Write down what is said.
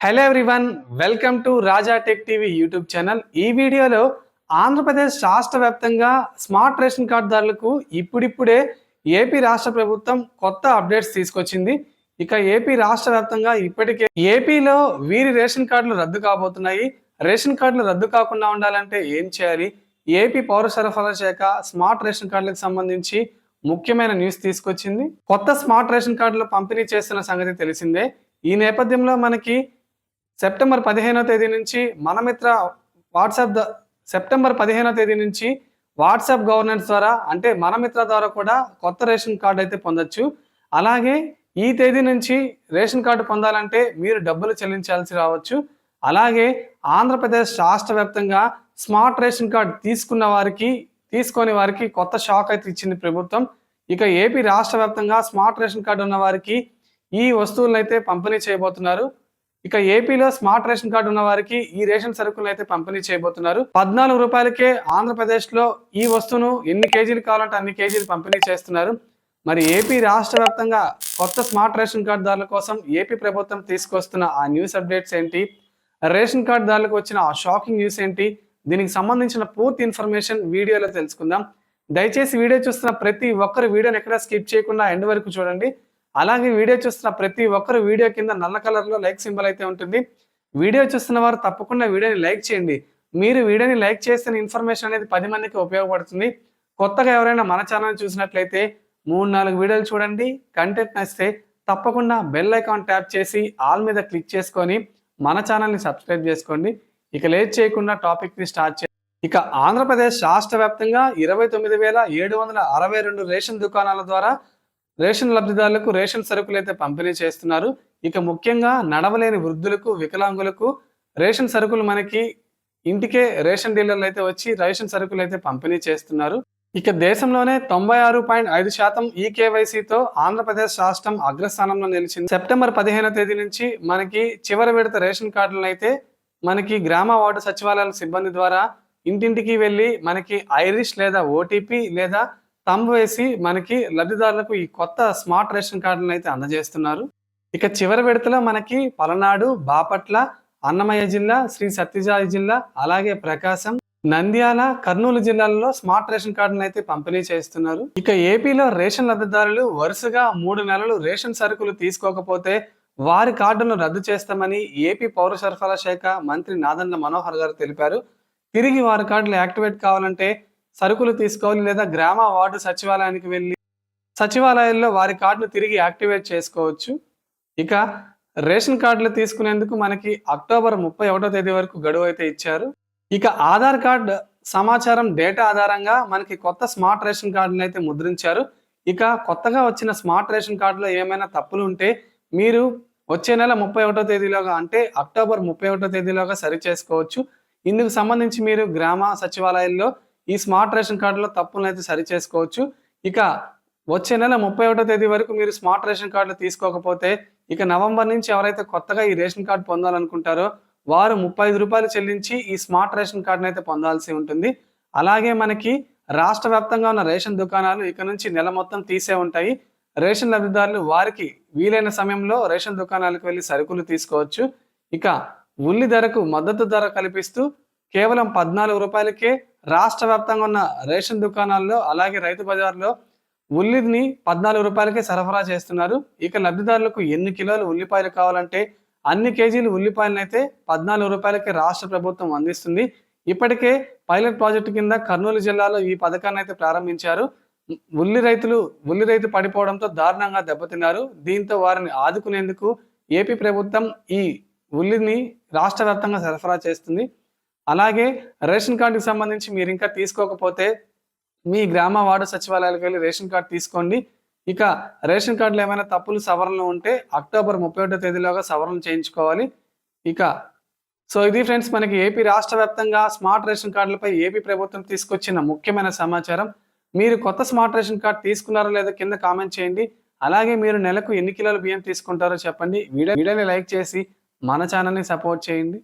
Hello everyone welcome to Raja tech TV YouTube channel ఈ వీడియోలో ఆంధ్రప్రదేశ్ రాష్ట్ర వ్యాప్తంగా స్మార్ట్ రేషన్ కార్డుదారులకు ఇప్పుడిప్పుడే ఏపీ రాష్ట్ర ప్రభుత్వం కొత్త అప్డేట్స్ తీసుకొచ్చింది. ఇక ఏపీ రాష్ట్ర వ్యాప్తంగా ఇప్పటికే ఏపీలో వీరి రేషన్ కార్డులు రద్దు కాబోతున్నాయి. రేషన్ కార్డులు రద్దు కాకుండా ఉండాలంటే ఏం చేయాలి? ఏపీ పౌర సరఫరా శాఖ స్మార్ట్ రేషన్ కార్డులకు సంబంధించి ముఖ్యమైన న్యూస్ తీసుకొచ్చింది. కొత్త స్మార్ట్ రేషన్ కార్డులు పంపిణీ చేస్తున్న సంగతి తెలిసిందే. ఈ నేపథ్యంలో మనకి సెప్టెంబర్ పదిహేనో తేదీ నుంచి మనమిత్ర వాట్సాప్ సెప్టెంబర్ పదిహేనో తేదీ నుంచి వాట్సాప్ గవర్నెన్స్ ద్వారా అంటే మనమిత్ర ద్వారా కూడా కొత్త రేషన్ కార్డు అయితే పొందొచ్చు. అలాగే ఈ తేదీ నుంచి రేషన్ కార్డు పొందాలంటే మీరు డబ్బులు చెల్లించాల్సి రావచ్చు. అలాగే ఆంధ్రప్రదేశ్ రాష్ట్ర వ్యాప్తంగా స్మార్ట్ రేషన్ కార్డు తీసుకున్న వారికి తీసుకొని వారికి కొత్త షాక్ అయితే ఇచ్చింది ప్రభుత్వం. ఇక ఏపీ రాష్ట్ర వ్యాప్తంగా స్మార్ట్ రేషన్ కార్డు ఉన్న వారికి ఈ వస్తువులను అయితే పంపిణీ చేయబోతున్నారు. ఇక ఏపీలో స్మార్ట్ రేషన్ కార్డు ఉన్న వారికి ఈ రేషన్ సరుకులను అయితే పంపిణీ చేయబోతున్నారు. పద్నాలుగు రూపాయలకే ఆంధ్రప్రదేశ్లో ఈ వస్తువును ఎన్ని కేజీలు కావాలంటే అన్ని కేజీలు పంపిణీ చేస్తున్నారు. మరి ఏపీ రాష్ట్ర వ్యాప్తంగా కొత్త స్మార్ట్ రేషన్ కార్డుదారుల కోసం ఏపీ ప్రభుత్వం తీసుకొస్తున్న ఆ న్యూస్ అప్డేట్స్ ఏంటి? రేషన్ కార్డుదారులకు వచ్చిన ఆ షాకింగ్ న్యూస్ ఏంటి? దీనికి సంబంధించిన పూర్తి ఇన్ఫర్మేషన్ వీడియోలో తెలుసుకుందాం. దయచేసి వీడియో చూస్తున్న ప్రతి ఒక్కరు వీడియోని ఎక్కడ స్కిప్ చేయకుండా ఎండ్ వరకు చూడండి. అలాగే వీడియో చూస్తున్న ప్రతి ఒక్కరు వీడియో కింద నల్ల కలర్లో లైక్ సింబల్ అయితే ఉంటుంది. వీడియో చూస్తున్న వారు తప్పకుండా వీడియోని లైక్ చేయండి. మీరు వీడియోని లైక్ చేసిన ఇన్ఫర్మేషన్ అనేది పది మందికి ఉపయోగపడుతుంది. కొత్తగా ఎవరైనా మన ఛానల్ చూసినట్లయితే మూడు నాలుగు వీడియోలు చూడండి. కంటెంట్ నచ్చితే తప్పకుండా బెల్ ఐకాన్ ట్యాప్ చేసి ఆల్ మీద క్లిక్ చేసుకొని మన ఛానల్ని సబ్స్క్రైబ్ చేసుకోండి. ఇక లేట్ చేయకుండా టాపిక్ని స్టార్ట్ చే ఇక ఆంధ్రప్రదేశ్ రాష్ట్ర వ్యాప్తంగా ఇరవై తొమ్మిది వేల ఏడు వందల అరవై రెండు రేషన్ దుకాణాల ద్వారా రేషన్ లబ్ధిదారులకు రేషన్ సరుకులు అయితే పంపిణీ చేస్తున్నారు. ఇక ముఖ్యంగా నడవలేని వృద్ధులకు వికలాంగులకు రేషన్ సరుకులు మనకి ఇంటికే రేషన్ డీలర్లు అయితే వచ్చి రేషన్ సరుకులు అయితే పంపిణీ చేస్తున్నారు. ఇక దేశంలోనే తొంభై ఆరు పాయింట్ ఐదు శాతం ఈ కేవైసీతో ఆంధ్రప్రదేశ్ రాష్ట్రం అగ్రస్థానంలో నిలిచింది. సెప్టెంబర్ పదిహేనో తేదీ నుంచి మనకి చివరి విడత రేషన్ కార్డులను అయితే మనకి గ్రామ వార్డు సచివాలయాల సిబ్బంది ద్వారా ఇంటింటికి వెళ్ళి మనకి ఐరిష్ లేదా ఓటీపీ లేదా తంబ్ వేసి మనకి లబ్ధిదారులకు ఈ కొత్త స్మార్ట్ రేషన్ కార్డులను అయితే అందజేస్తున్నారు. ఇక చివరి విడతలో మనకి పలనాడు బాపట్ల అన్నమయ్య జిల్లా శ్రీ సత్యసాయి జిల్లా అలాగే ప్రకాశం నంద్యాల కర్నూలు జిల్లాల్లో స్మార్ట్ రేషన్ కార్డులను అయితే పంపిణీ చేస్తున్నారు. ఇక ఏపీలో రేషన్ లబ్ధిదారులు వరుసగా మూడు నెలలు రేషన్ సరుకులు తీసుకోకపోతే వారి కార్డులను రద్దు చేస్తామని ఏపీ పౌర సరఫరా శాఖ మంత్రి నాదండ్ల మనోహర్ గారు తెలిపారు. తిరిగి వారి కార్డులు యాక్టివేట్ కావాలంటే సరుకులు తీసుకోవాలి లేదా గ్రామ వార్డు సచివాలయానికి వెళ్ళి సచివాలయాల్లో వారి కార్డును తిరిగి యాక్టివేట్ చేసుకోవచ్చు. ఇక రేషన్ కార్డులు తీసుకునేందుకు మనకి అక్టోబర్ ముప్పై ఒకటో తేదీ వరకు గడువు అయితే ఇచ్చారు. ఇక ఆధార్ కార్డ్ సమాచారం డేటా ఆధారంగా మనకి కొత్త స్మార్ట్ రేషన్ కార్డులను అయితే ముద్రించారు. ఇక కొత్తగా వచ్చిన స్మార్ట్ రేషన్ కార్డులో ఏమైనా తప్పులు ఉంటే మీరు వచ్చే నెల ముప్పై ఒకటో తేదీలోగా అంటే అక్టోబర్ ముప్పై ఒకటో తేదీలోగా సరి చేసుకోవచ్చు. ఇందుకు సంబంధించి మీరు గ్రామ సచివాలయాల్లో ఈ స్మార్ట్ రేషన్ కార్డులో తప్పులను అయితే సరి చేసుకోవచ్చు ఇక వచ్చే నెల ముప్పై ఒకటో తేదీ వరకు మీరు స్మార్ట్ రేషన్ కార్డులు తీసుకోకపోతే ఇక నవంబర్ నుంచి ఎవరైతే కొత్తగా ఈ రేషన్ కార్డు పొందాలనుకుంటారో వారు ముప్పై ఐదు రూపాయలు చెల్లించి ఈ స్మార్ట్ రేషన్ కార్డును అయితే పొందాల్సి ఉంటుంది. అలాగే మనకి రాష్ట్ర వ్యాప్తంగా ఉన్న రేషన్ దుకాణాలు ఇక నుంచి నెల మొత్తం తీసే ఉంటాయి. రేషన్ లబ్ధిదారులు వారికి వీలైన సమయంలో రేషన్ దుకాణాలకు వెళ్ళి సరుకులు తీసుకోవచ్చు. ఇక ఉల్లి ధరకు మద్దతు ధర కల్పిస్తూ కేవలం పద్నాలుగు రూపాయలకే రాష్ట్ర వ్యాప్తంగా ఉన్న రేషన్ దుకాణాల్లో అలాగే రైతు బజార్లో ఉల్లిని పద్నాలుగు రూపాయలకే సరఫరా చేస్తున్నారు. ఇక లబ్ధిదారులకు ఎన్ని కిలోలు ఉల్లిపాయలు కావాలంటే అన్ని కేజీలు ఉల్లిపాయలను అయితే పద్నాలుగు రూపాయలకే రాష్ట్ర ప్రభుత్వం అందిస్తుంది. ఇప్పటికే పైలట్ ప్రాజెక్టు కింద కర్నూలు జిల్లాలో ఈ పథకాన్ని అయితే ప్రారంభించారు. ఉల్లి రైతులు ఉల్లి రైతు పడిపోవడంతో దారుణంగా దెబ్బతిన్నారు. దీంతో వారిని ఆదుకునేందుకు ఏపీ ప్రభుత్వం ఈ ఉల్లిని రాష్ట్ర వ్యాప్తంగా సరఫరా చేస్తుంది. అలాగే రేషన్ కార్డుకి సంబంధించి మీరు ఇంకా తీసుకోకపోతే మీ గ్రామ వార్డు సచివాలయాలకు వెళ్ళి రేషన్ కార్డు తీసుకోండి. ఇక రేషన్ కార్డులో ఏమైనా తప్పులు సవరణలు ఉంటే అక్టోబర్ ముప్పై ఒకటో తేదీలోగా సవరణ చేయించుకోవాలి. ఇక సో ఇది ఫ్రెండ్స్ మనకి ఏపీ రాష్ట్ర వ్యాప్తంగా స్మార్ట్ రేషన్ కార్డులపై ఏపీ ప్రభుత్వం తీసుకొచ్చిన ముఖ్యమైన సమాచారం. మీరు కొత్త స్మార్ట్ రేషన్ కార్డు తీసుకున్నారో లేదో కింద కామెంట్ చేయండి. అలాగే మీరు నెలకు ఎన్ని కిలోల బియ్యం తీసుకుంటారో చెప్పండి. వీడియో వీడియోని లైక్ చేసి మన ఛానల్ని సపోర్ట్ చేయండి.